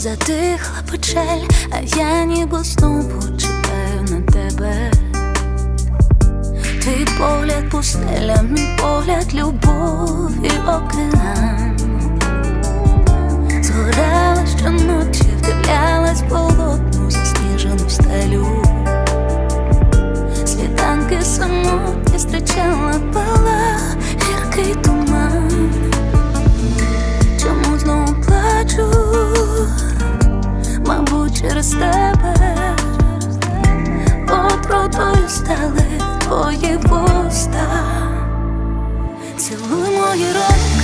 Затихла печаль, а я ніби знову чекаю на тебе. Твій погляд пустеля, мій погляд любові океан. самотне встречала пала гіркий туман, чому знову плачу, мабуть, через тебе. Отрутою стали твої вуста, цілуй мої роки